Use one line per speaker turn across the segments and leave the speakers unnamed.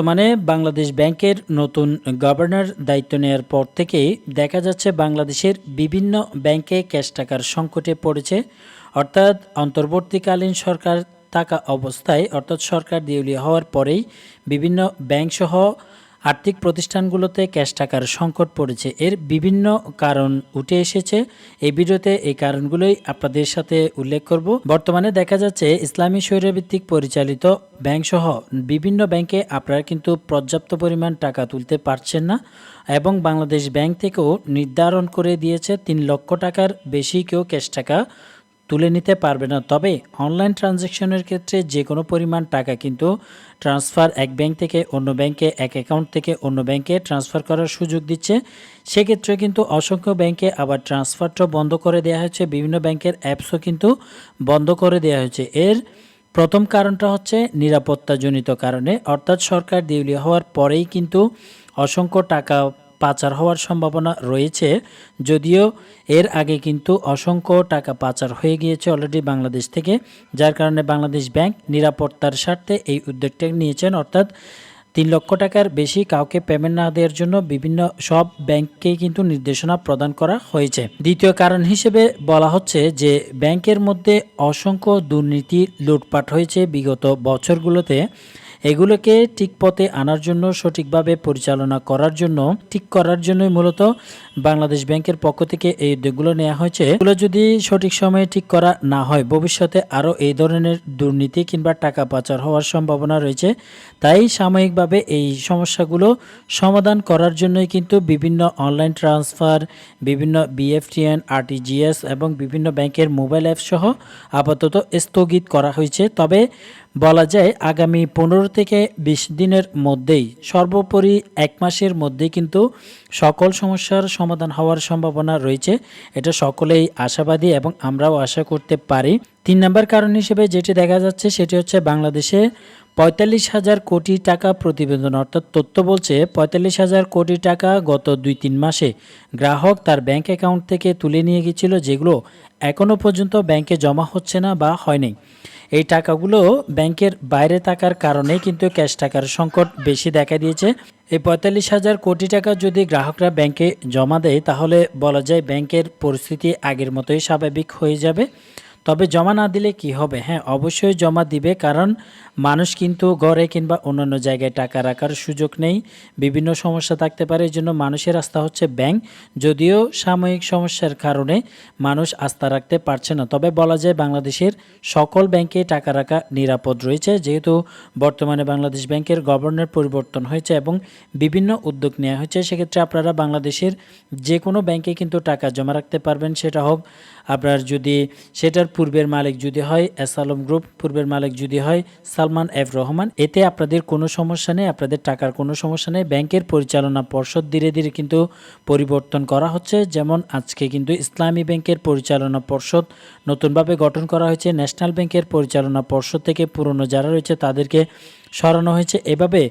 বর্তমানে বাংলাদেশ ব্যাংকের নতুন গভর্নর দায়িত্ব নেওয়ার পর থেকেই দেখা যাচ্ছে বাংলাদেশের বিভিন্ন ব্যাংকে ক্যাশ টাকার সংকটে পড়েছে। অর্থাৎ অন্তর্বর্তীকালীন সরকার থাকা অবস্থায়, অর্থাৎ সরকার দেউলিয়া হওয়ার পরেই বিভিন্ন ব্যাংকসহ আর্থিক প্রতিষ্ঠানগুলোতে ক্যাশ টাকার সংকট পড়েছে। এর বিভিন্ন কারণ উঠে এসেছে। এই ভিডিওতে এই কারণগুলোই আপনাদের সাথে উল্লেখ করব। বর্তমানে দেখা যাচ্ছে ইসলামী শৈরভিত্তিক পরিচালিত ব্যাংকসহ বিভিন্ন ব্যাংকে আপনারা কিন্তু পর্যাপ্ত পরিমাণ টাকা তুলতে পারছেন না এবং বাংলাদেশ ব্যাংক থেকেও নির্ধারণ করে দিয়েছে তিন লক্ষ টাকার বেশি কেউ ক্যাশ টাকা তুলে নিতে পারবে না। তবে অনলাইন ট্রানজ্যাকশনের ক্ষেত্রে যে কোনো পরিমাণ টাকা কিন্তু ট্রান্সফার এক ব্যাংক থেকে অন্য ব্যাংকে, এক অ্যাকাউন্ট থেকে অন্য ব্যাংকে ট্রান্সফার করার সুযোগ দিচ্ছে। সেক্ষেত্রে কিন্তু অসংখ্য ব্যাংকে আবার ট্রান্সফারটা বন্ধ করে দেওয়া হয়েছে। বিভিন্ন ব্যাংকের অ্যাপসও কিন্তু বন্ধ করে দেওয়া হয়েছে। এর প্রথম কারণটা হচ্ছে নিরাপত্তাজনিত কারণে। অর্থাৎ সরকার দেউলিয়া হওয়ার পরেই কিন্তু অসংখ্য টাকা পাচার হওয়ার সম্ভাবনা রয়েছে, যদিও এর আগে কিন্তু অসংখ্য টাকা পাচার হয়ে গিয়েছে অলরেডি বাংলাদেশ থেকে, যার কারণে বাংলাদেশ ব্যাংক নিরাপত্তার স্বার্থে এই উদ্যোগটা নিয়েছেন। অর্থাৎ তিন লক্ষ টাকার বেশি কাউকে পেমেন্ট না দেওয়ার জন্য বিভিন্ন সব ব্যাংককেই কিন্তু নির্দেশনা প্রদান করা হয়েছে। দ্বিতীয় কারণ হিসেবে বলা হচ্ছে যে, ব্যাংকের মধ্যে অসংখ্য দুর্নীতি লুটপাট হয়েছে বিগত বছরগুলোতে। এগুলোকে ঠিক পথে আনার জন্য, সঠিকভাবে পরিচালনা করার জন্য, ঠিক করার জন্যই মূলত বাংলাদেশ ব্যাংকের পক্ষ থেকে এই উদ্যোগগুলো নেওয়া হয়েছে। এগুলো যদি সঠিক সময়ে ঠিক করা না হয়, ভবিষ্যতে আরও এই ধরনের দুর্নীতি কিংবা টাকা পাচার হওয়ার সম্ভাবনা রয়েছে। তাই সাময়িকভাবে এই সমস্যাগুলো সমাধান করার জন্যই কিন্তু বিভিন্ন অনলাইন ট্রান্সফার, বিভিন্ন বিএফটিএন, আরটিজিএস এবং বিভিন্ন ব্যাংকের মোবাইল অ্যাপ সহ আপাতত স্থগিত করা হয়েছে। তবে বলা যায় আগামী পনেরো থেকে বিশ দিনের মধ্যেই, সর্বোপরি এক মাসের মধ্যেই কিন্তু সকল সমস্যার সমাধান হওয়ার সম্ভাবনা রয়েছে। এটা সকলেই আশাবাদী এবং আমরাও আশা করতে পারি। তিন নম্বর কারণ হিসেবে যেটি দেখা যাচ্ছে, সেটি হচ্ছে বাংলাদেশে পঁয়তাল্লিশ হাজার কোটি টাকা প্রতিবেদন, অর্থাৎ তথ্য বলছে পঁয়তাল্লিশ হাজার কোটি টাকা গত দুই তিন মাসে গ্রাহক তার ব্যাংক অ্যাকাউন্ট থেকে তুলে নিয়ে গিয়েছিল, যেগুলো এখনও পর্যন্ত ব্যাংকে জমা হচ্ছে না বা হয়নি। এই টাকাগুলো ব্যাংকের বাইরে থাকার কারণে কিন্তু ক্যাশ টাকার সংকট বেশি দেখা দিয়েছে। এই পঁয়তাল্লিশ হাজার কোটি টাকা যদি গ্রাহকরা ব্যাংকে জমা দেয়, তাহলে বলা যায় ব্যাংকের পরিস্থিতি আগের মতোই স্বাভাবিক হয়ে যাবে। তবে জমা না দিলে কি হবে? হ্যাঁ অবশ্যই জমা দিবে, কারণ মানুষ কিন্তু ঘরে কিংবা অন্যান্য জায়গায় টাকা রাখার সুযোগ নেই। বিভিন্ন সমস্যা থাকতে পারে এই জন্য মানুষের আস্থা হচ্ছে ব্যাংক। যদিও সাময়িক সমস্যার কারণে মানুষ আস্থা রাখতে পারছে না। তবে বলা যায় বাংলাদেশের সকল ব্যাংকে টাকা রাখা নিরাপদ রয়েছে। যেহেতু বর্তমানে বাংলাদেশ ব্যাংকের গভর্নর পরিবর্তন হয়েছে এবং বিভিন্ন উদ্যোগ নেওয়া হয়েছে, সেক্ষেত্রে আপনারা বাংলাদেশের যে কোনো ব্যাংকে কিন্তু টাকা জমা রাখতে পারবেন, সেটা হোক। আপনার যদি সেটার পূর্বের মালিক যদি হয় এস আলম গ্রুপ পূর্বের মালিক যদি হয়, সালমান এফ রহমান। এতে আপনাদের কোনো সমস্যা নেই, আপনাদের টাকার কোনো সমস্যা নেই। ব্যাংকের পরিচালনা পর্ষদ ধীরে ধীরে কিন্তু পরিবর্তন করা হচ্ছে। যেমন আজকে কিন্তু ইসলামী ব্যাংকের পরিচালনা পর্ষদ নতুনভাবে গঠন করা হয়েছে। ন্যাশনাল ব্যাংকের পরিচালনা পর্ষদ থেকে পুরনো যারা রয়েছে তাদেরকে সরানো হয়েছে। এভাবে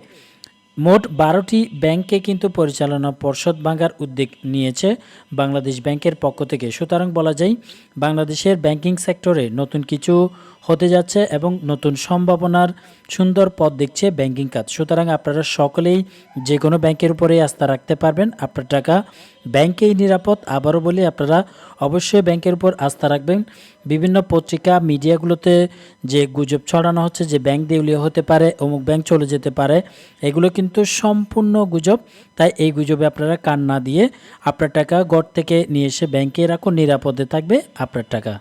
মোট বারোটি ব্যাংকে কিন্তু পরিচালনা পর্ষদ ভাঙার উদ্যোগ নিয়েছে বাংলাদেশ ব্যাংকের পক্ষ থেকে। সুতরাং বলা যায়, বাংলাদেশের ব্যাংকিং সেক্টরে নতুন কিছু হতে যাচ্ছে এবং নতুন সম্ভাবনার সুন্দর পথ দেখছে ব্যাংকিং কাজ। সুতরাং আপনারা সকলেই যে কোনো ব্যাংকের উপরেই আস্থা রাখতে পারবেন। আপনার টাকা ব্যাংকেই নিরাপদ। আবারও বলি, আপনারা অবশ্যই ব্যাংকের উপর আস্থা রাখবেন। বিভিন্ন পত্রিকা, মিডিয়াগুলোতে যে গুজব ছড়ানো হচ্ছে, যে ব্যাংক দেউলিয়া হতে পারে, অমুক ব্যাংক চলে যেতে পারে, এগুলো কিন্তু সম্পূর্ণ গুজব। তাই এই গুজবে আপনারা কান না দিয়ে আপনার টাকা ঘর থেকে নিয়ে এসে ব্যাংকে রাখুন। নিরাপদে থাকবে আপনার টাকা।